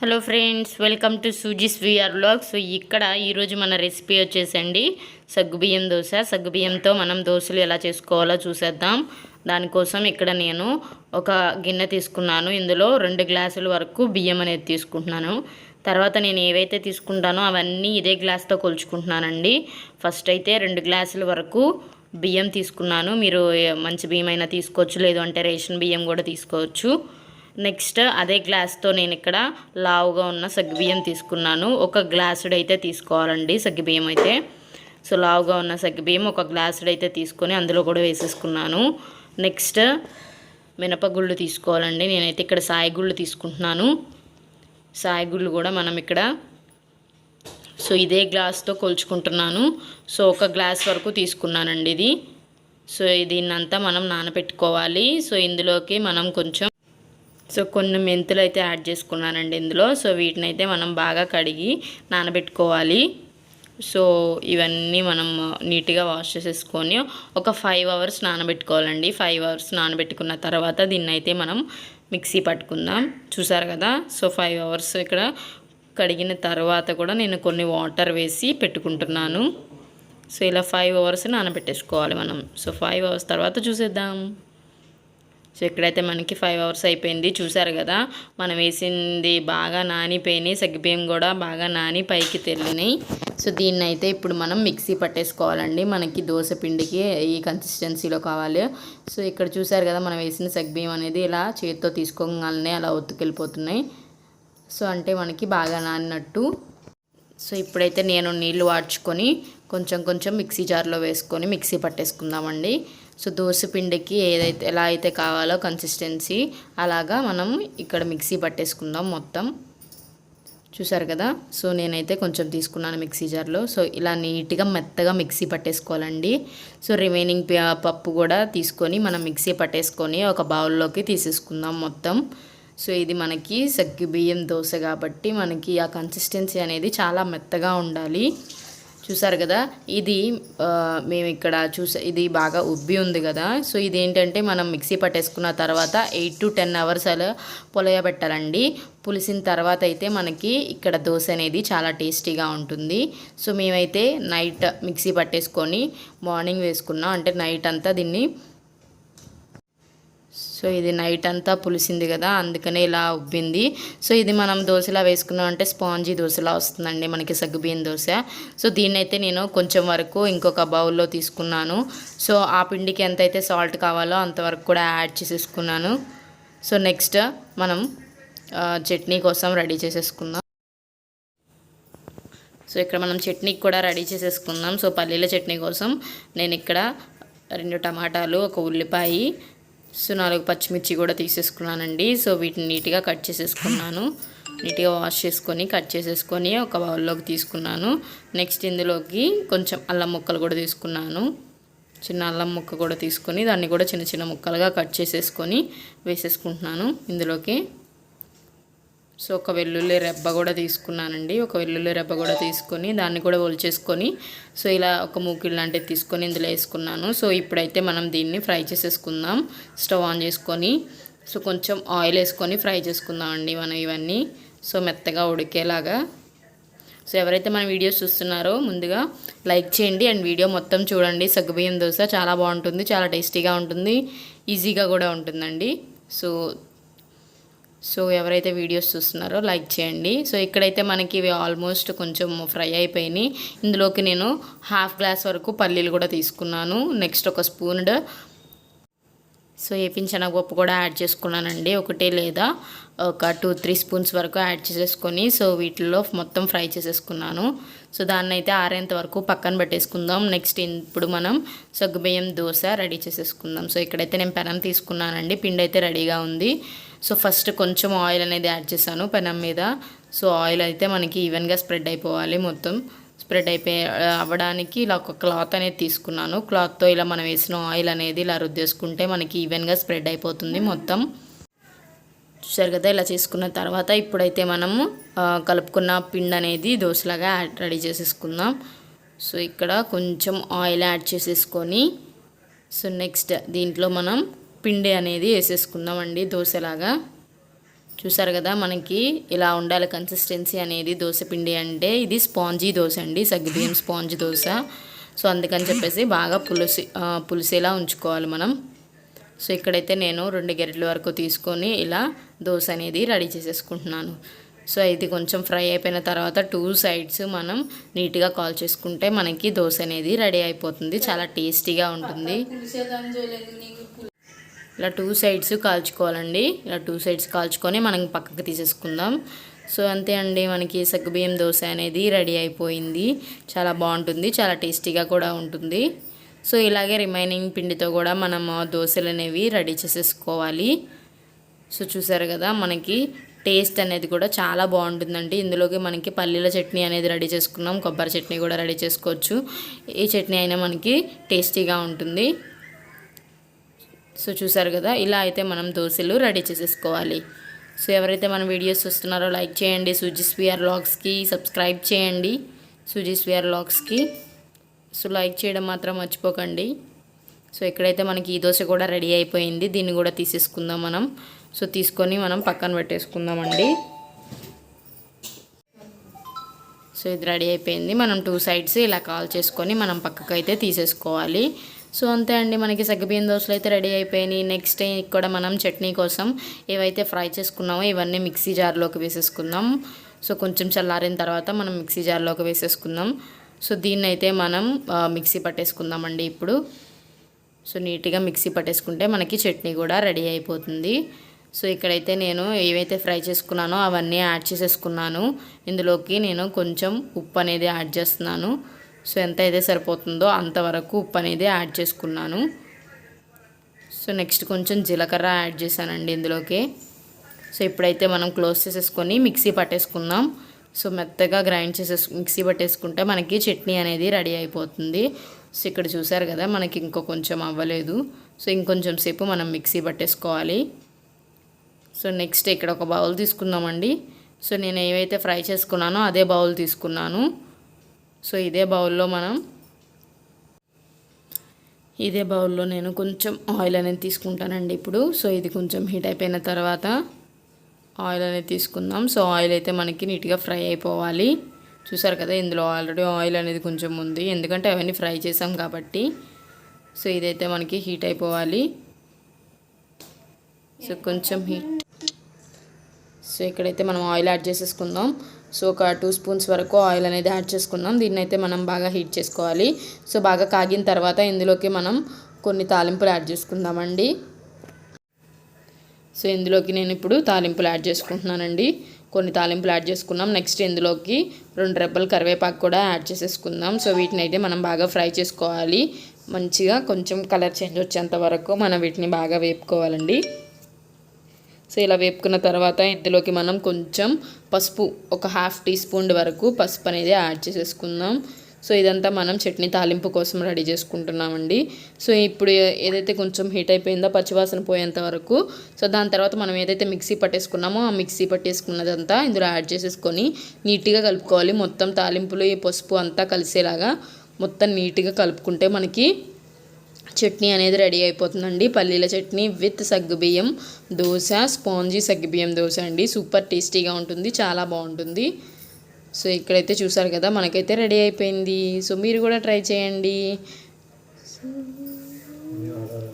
Hello friends welcome to సూజీస్ we are blog so ఇక్కడ ఈరోజు మన రెసిపీ వచ్చేసండి. సగ్గుబియ్యం దోశ. సగ్గుబియ్యంతో మనం దోశలు ఎలా చేసుకోవాలో చూసేద్దాం. దానికోసం ఇక్కడ నేను ఒక గిన్నె తీసుకున్నాను. ఇందులో రెండు గ్లాసుల వరకు బియ్యం అనేది తీసుకుంటున్నాను. తర్వాత నేను ఏవైతే తీసుకుంటానో అవన్నీ ఇదే గ్లాస్తో కొలుచుకుంటున్నానండి. ఫస్ట్ అయితే రెండు గ్లాసుల వరకు బియ్యం తీసుకున్నాను. మీరు మంచి బియ్యం అయినా తీసుకోవచ్చు లేదు అంటే రేషన్ బియ్యం కూడా తీసుకోవచ్చు. నెక్స్ట్ అదే గ్లాస్తో నేను ఇక్కడ లావుగా ఉన్న సగ్గుబియ్యం తీసుకున్నాను. ఒక గ్లాసుడు అయితే తీసుకోవాలండి సగ్గుబియ్యం అయితే. సో లావుగా ఉన్న సగ్గుబియ్యం ఒక గ్లాసుడు అయితే తీసుకొని అందులో కూడా వేసేసుకున్నాను. నెక్స్ట్ మినపగుళ్ళు తీసుకోవాలండి. నేనైతే ఇక్కడ సాయిగుళ్ళు తీసుకుంటున్నాను. సాయిగుళ్ళు కూడా మనం ఇక్కడ సో ఇదే గ్లాస్తో కొలుచుకుంటున్నాను. సో ఒక గ్లాస్ వరకు తీసుకున్నానండి ఇది. సో దీన్నంతా మనం నానబెట్టుకోవాలి సో ఇందులోకి మనం కొంచెం సో కొన్ని మెంతులు అయితే యాడ్ చేసుకున్నానండి ఇందులో. సో వీటిని అయితే మనం బాగా కడిగి నానబెట్టుకోవాలి. సో ఇవన్నీ మనం నీట్గా వాష్ చేసేసుకొని ఒక ఫైవ్ అవర్స్ నానబెట్టుకోవాలండి. ఫైవ్ అవర్స్ నానబెట్టుకున్న తర్వాత దీన్ని అయితే మనం మిక్సీ పట్టుకుందాం. చూసారు కదా? సో ఫైవ్ అవర్స్ ఇక్కడ కడిగిన తర్వాత కూడా నేను కొన్ని వాటర్ వేసి పెట్టుకుంటున్నాను. సో ఇలా ఫైవ్ అవర్స్ నానబెట్టేసుకోవాలి మనం. సో ఫైవ్ అవర్స్ తర్వాత చూసేద్దాం. సో ఇక్కడైతే మనకి ఫైవ్ అవర్స్ అయిపోయింది. చూసారు కదా మనం వేసింది బాగా నానిపోయినాయి. సగ్గిబియ్యం కూడా బాగా నాని పైకి తెల్లినాయి సో దీన్ని అయితే ఇప్పుడు మనం మిక్సీ పట్టేసుకోవాలండి. మనకి దోశ పిండికి ఈ కన్సిస్టెన్సీలో కావాలి. సో ఇక్కడ చూసారు కదా మనం వేసిన సగ్గిబియ్యం అనేది ఇలా చేతితో తీసుకోగానే అలా ఒత్తుకెళ్ళిపోతున్నాయి. సో అంటే మనకి బాగా నానినట్టు. సో ఇప్పుడైతే నేను నీళ్ళు వాడ్చుకొని కొంచెం కొంచెం మిక్సీ జార్లో వేసుకొని మిక్సీ పట్టేసుకుందామండి. సో దోశ పిండికి ఏదైతే ఎలా అయితే కావాలో కన్సిస్టెన్సీ అలాగా మనం ఇక్కడ మిక్సీ పట్టేసుకుందాం మొత్తం. చూసారు కదా? సో నేనైతే కొంచెం తీసుకున్నాను మిక్సీ జార్లో. సో ఇలా నీట్గా మెత్తగా మిక్సీ పట్టేసుకోవాలండి. సో రిమైనింగ్ పప్పు కూడా తీసుకొని మనం మిక్సీ పట్టేసుకొని ఒక బౌల్లోకి తీసేసుకుందాం మొత్తం. సో ఇది మనకి సగ్గు బియ్యం దోశ కాబట్టి మనకి ఆ కన్సిస్టెన్సీ అనేది చాలా మెత్తగా ఉండాలి. చూసారు కదా? ఇది మేము ఇక్కడ చూసా ఇది బాగా ఉబ్బి ఉంది కదా? సో ఇది ఏంటంటే మనం మిక్సీ పట్టేసుకున్న తర్వాత ఎయిట్ టు టెన్ అవర్స్ అలా పులయబెట్టాలండి పులిసిన తర్వాత అయితే మనకి ఇక్కడ దోశ అనేది చాలా టేస్టీగా ఉంటుంది. సో మేమైతే నైట్ మిక్సీ పట్టేసుకొని మార్నింగ్ వేసుకున్నాం. అంటే నైట్ అంతా దీన్ని సో ఇది నైట్ అంతా పులిసింది కదా అందుకనే ఇలా ఉబ్బింది. సో ఇది మనం దోశలా వేసుకున్నాం అంటే స్పాంజీ దోశలా వస్తుందండి మనకి సగ్గుబియ్యం దోశ. సో దీన్నైతే నేను కొంచెం వరకు ఇంకొక బౌల్లో తీసుకున్నాను. సో ఆ పిండికి ఎంతైతే సాల్ట్ కావాలో అంతవరకు కూడా యాడ్ చేసేసుకున్నాను. సో నెక్స్ట్ మనం చట్నీ కోసం రెడీ చేసేసుకుందాం. సో ఇక్కడ మనం చట్నీకి కూడా రెడీ చేసేసుకుందాం. సో పల్లీల చట్నీ కోసం నేను ఇక్కడ రెండు టమాటాలు ఒక ఉల్లిపాయ సో నాలుగు పచ్చిమిర్చి కూడా తీసేసుకున్నానండి. సో వీటిని నీట్గా కట్ చేసేసుకున్నాను. నీట్గా వాష్ చేసుకొని కట్ చేసేసుకొని ఒక బౌల్లోకి తీసుకున్నాను. నెక్స్ట్ ఇందులోకి కొంచెం అల్లం ముక్కలు కూడా తీసుకున్నాను. చిన్న అల్లం ముక్క కూడా తీసుకొని దాన్ని కూడా చిన్న చిన్న ముక్కలుగా కట్ చేసేసుకొని వేసేసుకుంటున్నాను ఇందులోకి. సో ఒక వెల్లుల్లి రెబ్బ కూడా తీసుకున్నానండి. ఒక వెల్లుల్లి రెబ్బ కూడా తీసుకొని దాన్ని కూడా ఒలిచేసుకొని సో ఇలా ఒక మూకిల్ లాంటివి తీసుకొని ఇందులో వేసుకున్నాను. సో ఇప్పుడైతే మనం దీన్ని ఫ్రై చేసేసుకుందాం. స్టవ్ ఆన్ చేసుకొని సో కొంచెం ఆయిల్ వేసుకొని ఫ్రై చేసుకుందాం అండి మనం ఇవన్నీ. సో మెత్తగా ఉడికేలాగా. సో ఎవరైతే మన వీడియోస్ చూస్తున్నారో ముందుగా లైక్ చేయండి. అండ్ వీడియో మొత్తం చూడండి. సగ్గుబియ్యం దోశ చాలా బాగుంటుంది చాలా టేస్టీగా ఉంటుంది ఈజీగా కూడా ఉంటుందండి. సో సో ఎవరైతే వీడియోస్ చూస్తున్నారో లైక్ చేయండి. సో ఇక్కడైతే మనకి ఇవి ఆల్మోస్ట్ కొంచెం ఫ్రై అయిపోయినాయి. ఇందులోకి నేను హాఫ్ గ్లాస్ వరకు పల్లీలు కూడా తీసుకున్నాను. నెక్స్ట్ ఒక స్పూన్ సో ఏపించనగపప్పు కూడా యాడ్ చేసుకున్నానండి. ఒకటి లేదా ఒక టూ త్రీ స్పూన్స్ వరకు యాడ్ చేసేసుకొని సో వీటిల్లో మొత్తం ఫ్రై చేసేసుకున్నాను. సో దాన్ని అయితే ఆరేంత వరకు పక్కన పెట్టేసుకుందాం. నెక్స్ట్ ఇప్పుడు మనం సగ్గుబియ్యం దోశ రెడీ చేసేసుకుందాం. సో ఇక్కడైతే నేను పెనం తీసుకున్నానండి. పిండి అయితే రెడీగా ఉంది. సో ఫస్ట్ కొంచెం ఆయిల్ అనేది యాడ్ చేశాను పెనం మీద. సో ఆయిల్ అయితే మనకి ఈవెన్గా స్ప్రెడ్ అయిపోవాలి మొత్తం. స్ప్రెడ్ అయిపోయి అవ్వడానికి ఇలా ఒక క్లాత్ అనేది తీసుకున్నాను. క్లాత్తో ఇలా మనం వేసిన ఆయిల్ అనేది ఇలా రుద్దేసుకుంటే మనకి ఈవెన్గా స్ప్రెడ్ అయిపోతుంది మొత్తం. చూసారు కదా ఇలా చేసుకున్న తర్వాత ఇప్పుడైతే మనము కలుపుకున్న పిండి అనేది దోశలాగా యాడ్- రెడీ చేసేసుకుందాం. సో ఇక్కడ కొంచెం ఆయిల్ యాడ్ చేసేసుకొని సో నెక్స్ట్ దీంట్లో మనం పిండి అనేది వేసేసుకుందాం అండి దోశలాగా. చూసారు కదా మనకి ఇలా ఉండాలి కన్సిస్టెన్సీ అనేది. దోశ పిండి అంటే ఇది స్పాంజీ దోశ అండి సగ్గుబియ్యం స్పాంజ్ దోశ. సో అందుకని చెప్పేసి బాగా పులుసు ఆ, పులిసేలా ఉంచుకోవాలి మనం. సో ఇక్కడైతే నేను రెండు గెరెట్ల వరకు తీసుకొని ఇలా దోశ అనేది రెడీ చేసేసుకుంటున్నాను. సో ఇది కొంచెం ఫ్రై అయిపోయిన తర్వాత టూ సైడ్స్ మనం నీట్గా కాల్ చేసుకుంటే మనకి దోశ అనేది రెడీ అయిపోతుంది. చాలా టేస్టీగా ఉంటుంది. ఇలా టూ సైడ్స్ కాల్చుకోవాలండి. ఇలా టూ సైడ్స్ కాల్చుకొని మనం పక్కకి తీసేసుకుందాం. సో అంతే అండి. మనకి సగ్గుబియ్యం దోశ అనేది రెడీ అయిపోయింది. చాలా బాగుంటుంది. చాలా టేస్టీగా కూడా ఉంటుంది. సో ఇలాగే రిమైనింగ్ పిండితో కూడా మనం ఆ దోశలు అనేవి రెడీ చేసేసుకోవాలి. సో చూసారు కదా మనకి టేస్ట్ అనేది కూడా చాలా బాగుంటుందండి. ఇందులోకి మనకి పల్లీల చట్నీ అనేది రెడీ చేసుకున్నాం. కొబ్బరి చట్నీ కూడా రెడీ చేసుకోవచ్చు. ఈ చట్నీ అయినా మనకి టేస్టీగా ఉంటుంది. సో చూసారు కదా ఇలా అయితే మనం దోశలు రెడీ చేసేసుకోవాలి. సో ఎవరైతే మన వీడియోస్ చూస్తున్నారో లైక్ చేయండి సుజిస్వియర్ లాగ్స్కి సబ్స్క్రైబ్ చేయండి సుజిస్వియర్ లాగ్స్కి. సో లైక్ చేయడం మాత్రం మర్చిపోకండి. సో ఎక్కడైతే మనకి ఈ దోశ కూడా రెడీ అయిపోయింది దీన్ని కూడా తీసేసుకుందాం మనం. సో తీసుకొని మనం పక్కన పెట్టేసుకుందామండి. సో ఇది రెడీ అయిపోయింది. మనం టూ సైడ్స్ ఇలా కాల్ చేసుకొని మనం పక్కకు అయితే తీసేసుకోవాలి. సో అంతే అండి మనకి సగ్గుబియ్యం దోశలు అయితే రెడీ అయిపోయినాయి. నెక్స్ట్ ఇక్కడ మనం చట్నీ కోసం ఏవైతే ఫ్రై చేసుకున్నామో ఇవన్నీ మిక్సీ జార్లోకి వేసేసుకుందాం. సో కొంచెం చల్లారిన తర్వాత మనం మిక్సీ జార్లోకి వేసేసుకుందాం. సో దీన్ని అయితే మనం మిక్సీ పట్టేసుకుందామండి ఇప్పుడు. సో నీట్గా మిక్సీ పట్టేసుకుంటే మనకి చట్నీ కూడా రెడీ అయిపోతుంది. సో ఇక్కడైతే నేను ఏవైతే ఫ్రై చేసుకున్నానో అవన్నీ యాడ్ చేసేసుకున్నాను. ఇందులోకి నేను కొంచెం ఉప్పు అనేది యాడ్ చేస్తున్నాను. సో ఎంత అయితే సరిపోతుందో అంతవరకు ఉప్పు అనేది యాడ్ చేసుకున్నాను. సో నెక్స్ట్ కొంచెం జీలకర్ర యాడ్ చేశానండి ఇందులోకి. సో ఇప్పుడైతే మనం క్లోజ్ చేసేసుకొని మిక్సీ పట్టేసుకుందాం. సో మెత్తగా గ్రైండ్ చేసేసు మిక్సీ పట్టేసుకుంటే మనకి చట్నీ అనేది రెడీ అయిపోతుంది. సో ఇక్కడ చూసారు కదా మనకి ఇంకో కొంచెం అవ్వలేదు. సో ఇంకొంచెం సేపు మనం మిక్సీ పట్టేసుకోవాలి. సో నెక్స్ట్ ఇక్కడ ఒక బౌల్ తీసుకుందామండి. సో నేను ఏవైతే ఫ్రై చేసుకున్నానో అదే బౌల్ తీసుకున్నాను. సో ఇదే బౌల్లో మనం ఇదే బౌల్లో నేను కొంచెం ఆయిల్ అనేది తీసుకుంటానండి ఇప్పుడు. సో ఇది కొంచెం హీట్ అయిపోయిన తర్వాత ఆయిల్ అనేది తీసుకుందాం. సో ఆయిల్ అయితే మనకి నీట్గా ఫ్రై అయిపోవాలి. చూసారు కదా ఇందులో ఆల్రెడీ ఆయిల్ అనేది కొంచెం ఉంది. ఎందుకంటే అవన్నీ ఫ్రై చేసాం కాబట్టి. సో ఇదైతే మనకి హీట్ అయిపోవాలి. సో కొంచెం హీట్ సో ఇక్కడైతే మనం ఆయిల్ యాడ్ చేసేసుకుందాం. సో ఒక టూ స్పూన్స్ వరకు ఆయిల్ అనేది యాడ్ చేసుకుందాం దీన్ని అయితే మనం బాగా హీట్ చేసుకోవాలి. సో బాగా కాగిన తర్వాత ఇందులోకి మనం కొన్ని తాలింపులు యాడ్ చేసుకుందామండి. సో ఇందులోకి నేను ఇప్పుడు తాలింపులు యాడ్ చేసుకుంటున్నానండి. కొన్ని తాలింపులు యాడ్ చేసుకున్నాం. నెక్స్ట్ ఇందులోకి రెండు రెబ్బలు కరివేపాకు కూడా యాడ్ చేసేసుకుందాం. సో వీటిని అయితే మనం బాగా ఫ్రై చేసుకోవాలి. మంచిగా కొంచెం కలర్ చేంజ్ వచ్చేంత వరకు మనం వీటిని బాగా వేపుకోవాలండి. సో ఇలా వేపుకున్న తర్వాత ఇందులోకి మనం కొంచెం పసుపు ఒక హాఫ్ టీ స్పూన్ వరకు పసుపు అనేది యాడ్ చేసేసుకుందాం. సో ఇదంతా మనం చట్నీ తాలింపు కోసం రెడీ చేసుకుంటున్నామండి. సో ఇప్పుడు ఏదైతే కొంచెం హీట్ అయిపోయిందో పచ్చివాసన పోయేంత వరకు సో దాని తర్వాత మనం ఏదైతే మిక్సీ పట్టేసుకున్నామో ఆ మిక్సీ పట్టేసుకున్నదంతా ఇందులో యాడ్ చేసేసుకొని నీట్గా కలుపుకోవాలి. మొత్తం తాలింపులు ఈ పసుపు అంతా కలిసేలాగా మొత్తం నీట్గా కలుపుకుంటే మనకి చట్నీ అనేది రెడీ అయిపోతుందండి. పల్లీల చట్నీ విత్ సగ్గుబియ్యం దోశ స్పాంజీ సగ్గుబియ్యం దోశ అండి. సూపర్ టేస్టీగా ఉంటుంది చాలా బాగుంటుంది. సో ఇక్కడైతే చూసారు కదా మనకైతే రెడీ అయిపోయింది. సో మీరు కూడా ట్రై చేయండి.